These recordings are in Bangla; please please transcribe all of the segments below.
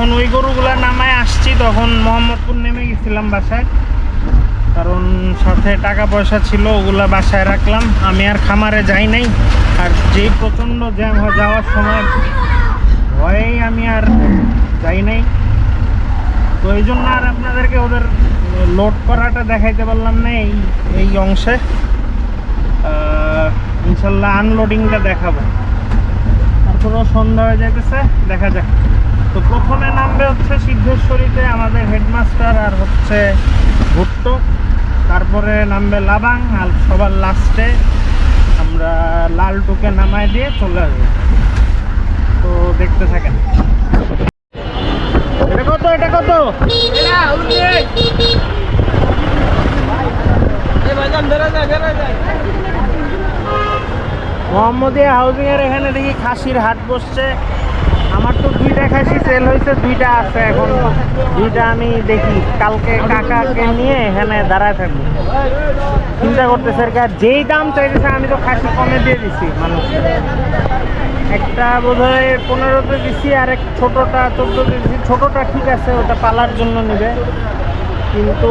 যখন ওই গরুগুলা নামায় আসছি, তখন মোহাম্মদপুর নেমে গেছিলাম বাসায়। কারণ সাথে টাকা পয়সা ছিল, ওগুলা বাসায় রাখলাম। আমি আর খামারে যাই নাই। আর যেই প্রচণ্ড জ্যাম যাওয়ার সময় ভয়েই আমি আর যাই নাই। তো এই জন্য আর আপনাদেরকে ওদের লোড করাটা দেখাইতে পারলাম না এই এই অংশে। ইনশাল্লাহ আনলোডিংটা দেখাবো। তারপরেও সন্ধ্যা হয়ে যাইতেছে, দেখা যাক। তো প্রথমে নামবে হচ্ছে সিদ্ধেশ্বরীতে আমাদের হেডমাস্টার আর হচ্ছে ভুট্টো। তারপরে নামবে লাবাং আর সবার লাস্টে আমরা লালটুকে নামায় দিয়ে চলে আসব। তো দেখতে থাকেন। এটা কত এটা কত? মোহাম্মদিয়া হাউজিং এর এখানে দেখি খাসির হাট বসছে। আমার তো দুইটা খাসি সেল হয়েছে দুইটা আছে এখন। দুইটা আমি দেখি কালকে কাকাকে নিয়ে এখানে দাঁড়ায় থাকব। চিন্তা করতেছে আর কি। আর যেই দাম চাইতেছে আমি তো খাসি কমে দিয়ে দিছি মানুষকে একটা বোধ হয় পনেরোতে দিছি আর এক ছোটোটা চোদ্দোতে দিছি। ছোটোটা ঠিক আছে ওটা পালার জন্য নেবে। কিন্তু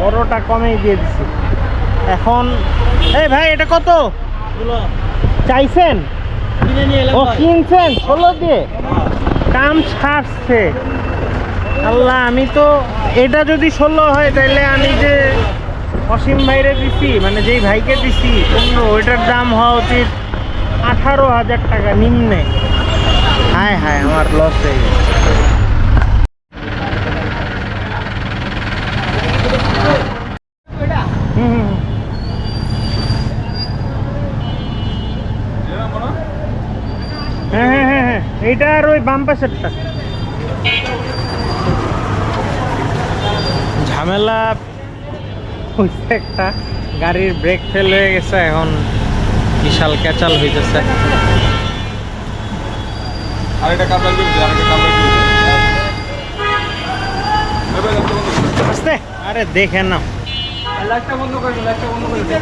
বড়টা কমেই দিয়ে দিছি। এখন এই ভাই এটা কত? চাইছেন? ও, কিনছেন? ষোলো দিয়ে? দাম ছাড়ছে। আল্লাহ, আমি তো এটা যদি ষোলো হয় তাহলে আমি যে অসীম ভাইরে দিছি মানে যেই ভাইকে দিছি, অন্য ওইটার দাম হওয়া উচিত আঠারো হাজার টাকা নিম্নে। হায় হায়, আমার লস হয়ে গেছে হুম হুম, হুম। হ্যাঁ হ্যাঁ আর ওই বাম পাশেরটা। ঝামেলা। হয়েছে একটা গাড়ির ব্রেক ফেল হয়ে গেছে এখন বিশাল ক্যাচাল হইতেছে। আরে দেখে নাও। লাইটটা বন্ধ করে লাইটটা বন্ধ করে দিন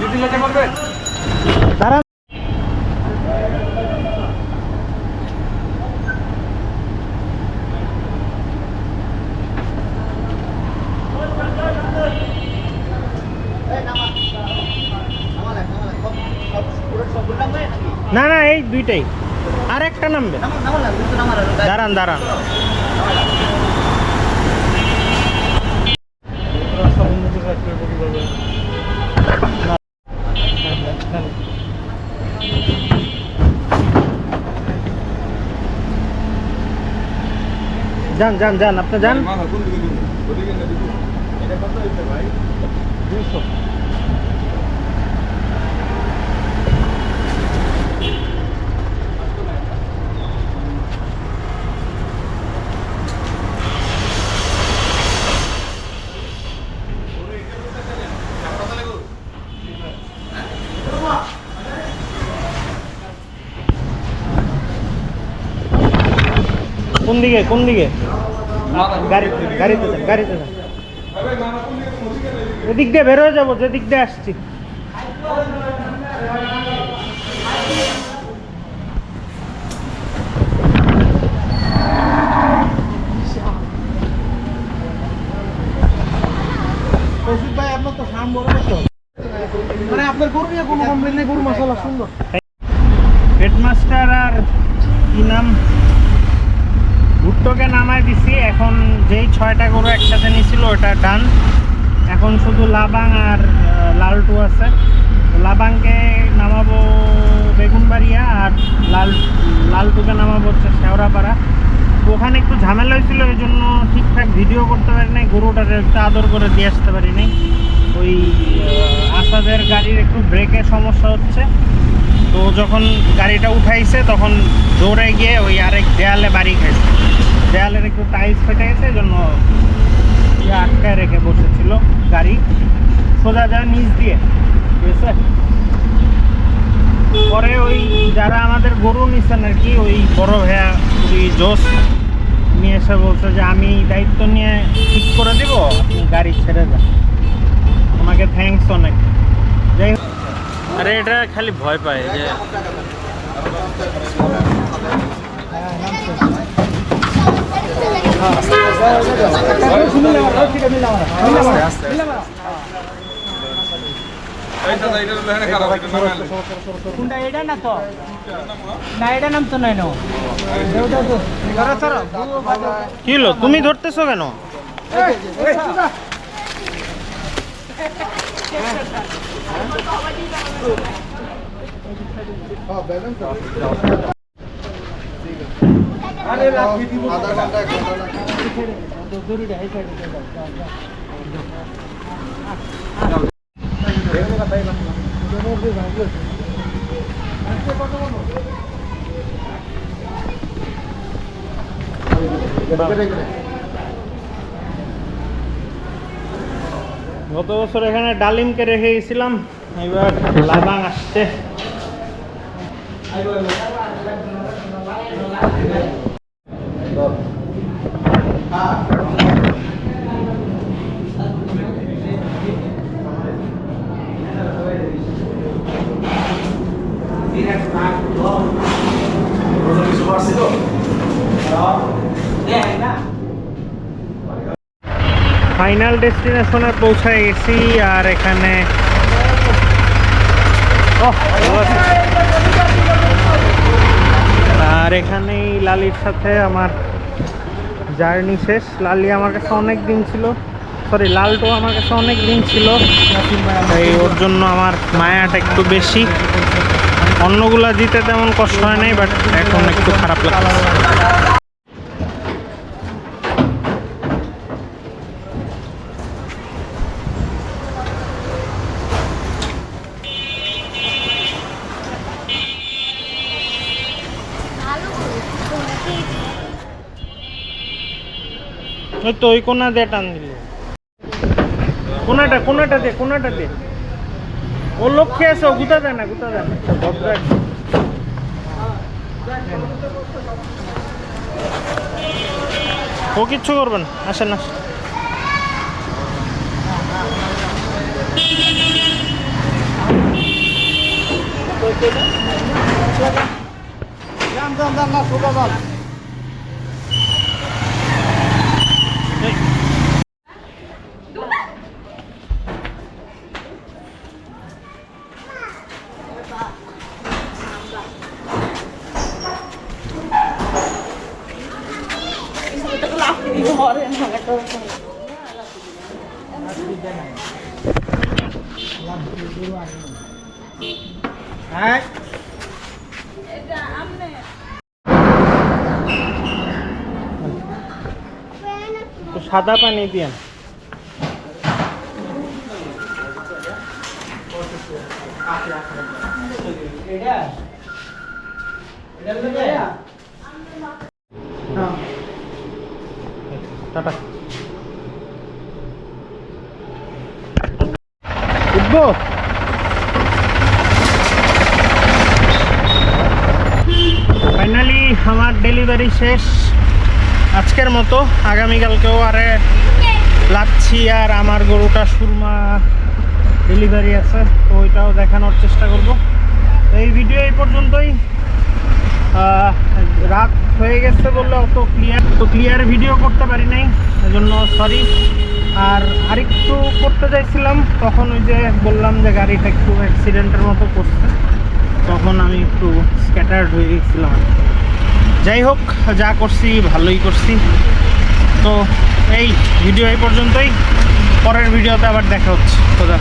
যদি লাইটটা বলবেন দাঁড়ান না না এই দুইটাই। আর একটা নামবে। দাঁড়ান দাঁড়ান। যান যান যান। আপনি যান। এটা কোন দিকে কোন দিকে? গাড়িতে গাড়িতে এদিক দিয়ে বের হয়ে যাব যেদিক দিয়ে আসছি। কৌশিক ভাই আপনার তো ফার্ম বড় করতে মানে আপনার গরু নিয়ে কোনো কমপ্লেন নেই গরু মশলা সুন্দর। হেডমাস্টার আর কি নাম? ভুট্টোকে নামায় দিছি, এখন যেই ছয়টা গরু একসাথে নিছিল ওটা ডান। এখন শুধু লাবাং আর লালটু আছে। লাবাংকে নামাবো বেগুনবাড়িয়া আর লাল, লালটুকে নামাবো হচ্ছে শেওড়াপাড়া। ওখানে একটু ঝামেলা হয়েছিল ওই জন্য ঠিকঠাক ভিডিও করতে পারি নাই, গরুটাকে একটু আদর করে দিয়ে আসতে পারি নাই। ওই আসাদের গাড়ির একটু ব্রেকের সমস্যা হচ্ছে। তো যখন গাড়িটা উঠাইছে, তখন জোরে গিয়ে ওই আরেক দেয়ালে বাড়ি খাইছে। দেয়ালের একটু টাইলস ফেটে গেছে এই জন্য আটকায় রেখে বসেছিল গাড়ি। সোজা যায় নিচ দিয়ে ঠিক আছে পরে ওই যারা আমাদের গরু নিচ্ছেন আর কি ওই বড় ভাইয়া খুবই জোশ নিয়ে এসে বলছে যে আমি দায়িত্ব নিয়ে ঠিক করে দিব আপনি গাড়ি ছেড়ে যান। ওনাকে থ্যাংকস অনেক। যাই হোক। আরে এটা খালি ভয় পায় যে এটা না তো এটা নাম তো নাই নো ধরো ধরো কি হলো গত বছর এখানে ডালিমকে রেখে গেছিলাম এবার লাবাং আসছে। ফাইনাল ডেস্টিনেশনে পৌঁছায় গেছি আর এখানে। আর এখানেই লালির সাথে আমার জার্নি শেষ। লালি আমার কাছে অনেক দিন ছিল। সরি লালটো আমার কাছে অনেক দিন ছিল। তাই ওর জন্য আমার মায়াটা একটু বেশি। অন্যগুলা দিতে তেমন কষ্ট হয় নাই বাট এখন একটু খারাপ লাগছে। ওই তো ওই কোনা দিয়ে টান দিল। কোনাটা কোনাটা দে কোনাটা দে। ও লক্ষ্যে আছে, ও গুতা দেয় না, গুতা দেয় না। আছে। ও কিচ্ছু করবেন আসেন না হ্যাঁ তো সাদা পানি দিয়েন টাটা উঠবো ফাইনালি আমার ডেলিভারি শেষ। আজকের মতো, আগামীকালকেও আরে লাচ্ছি আর আমার গরুটা সুরমা ডেলিভারি আছে, তো ওইটাও দেখানোর চেষ্টা করব। এই ভিডিও এই পর্যন্তই। রাত হয়ে গেছে বললে অত ক্লিয়ার তো ক্লিয়ার ভিডিও করতে পারি নাই, এজন্য সরি আর আরেকটু করতে চাইছিলাম, তখন ওই যে বললাম যে গাড়িটা একটু অ্যাক্সিডেন্টের মতো করছে, তখন আমি একটু স্ক্যাটার্ড হয়ে গেছিলাম। যাই হোক, যা করছি, ভালোই করছি। তো এই ভিডিও এই পর্যন্তই। পরের ভিডিওতে আবার দেখা হচ্ছে। খোদা।